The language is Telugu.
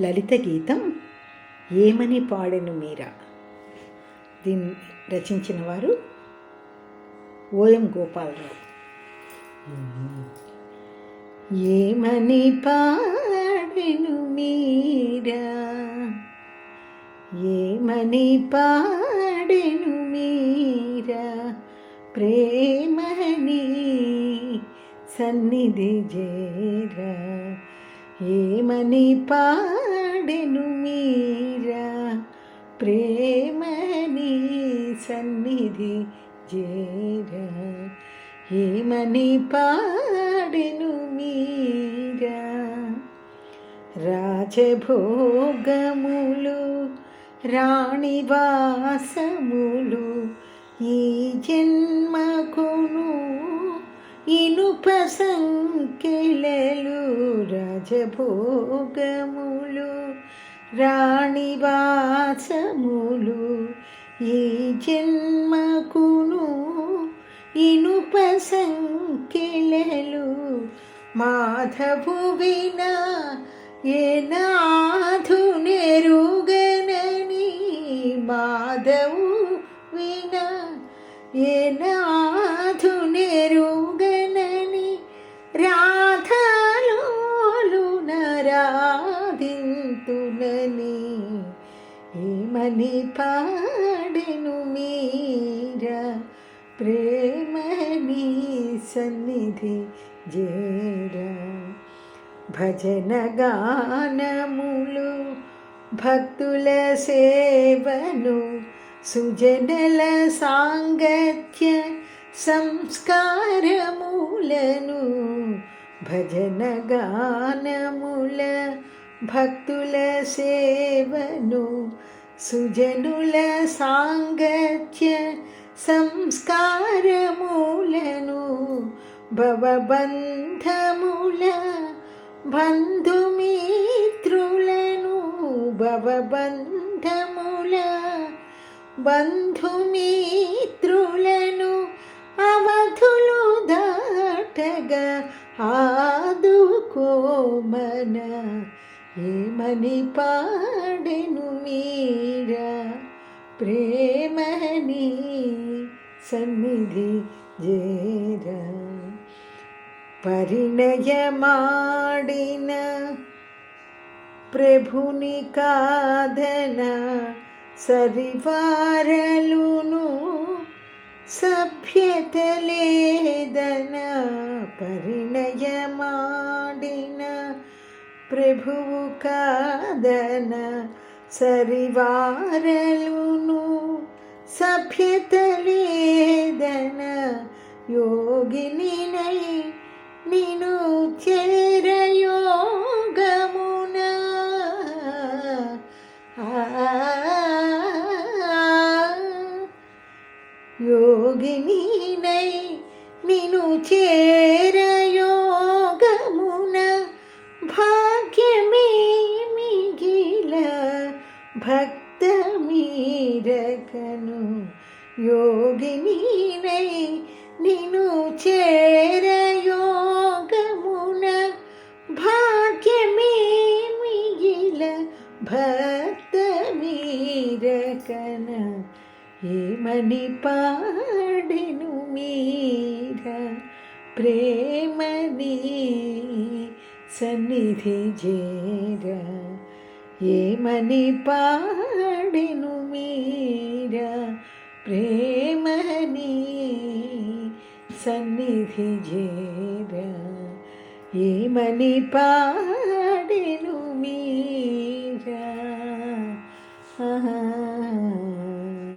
లలిత గీతం ఏమని పాడెను మీరా? దీన్ని రచించిన వారు ఓఎం గోపాలరావు. ఏమని పాడెను మీరా? ఏమని పాడెను మీరా? ప్రేమని సన్నిధి జేరా ఏమని పా పాడెను మీరా ప్రేమని సన్నిధి చేరా. ఏమని పాడెను మీరా. రాజభోగములు రాణివాసములు ఈ జన్మకును ఇనుప సంకెలలు రాజభోగములు రాణివాసములు ఈ జన్మకును ఇనుప సంకెలలు మాధవు వినా ఏనాథు నెరుగనని మాధవు వినా ఏనాథు నరాధింతునని ఏమని పాడెను మీరా? ప్రేమని సన్నిధి జేరా? భజన గానములు భక్తుల సేవను సుజనల సాంగత్య సంస్కారములను భజన గానముల భక్తుల సేవను సుజనుల సాంగత్య సంస్కారములను భవబంధముల బంధుమిత్రులను భవబంధముల బంధుమిత్రులను అవధులు దాటగా ఆదుకోమన. ఏమని పాడెను మీరా ప్రేమని సన్నిధి జేరా. పరిణయమాడిన ప్రభుని కాదన సరివారలును సభ్యత లేదన పరిణయమా ప్రభువు కాదన సరివారలును సభ్యత లేదన యోగినినై నిను చేరయోగమున. యోగినినై నిను చేర భక్త మీరకను యోగినినై నిను చేరయోగమున భాగ్యమే మిగిల భక్త మీరకన ఏమని పాడెను మీర ప్రేమని సన్నిధి చేరా ఏమని పాడెను మీరా? ప్రేమని సన్నిధి జేరా ఏమని పాడెను మీరా?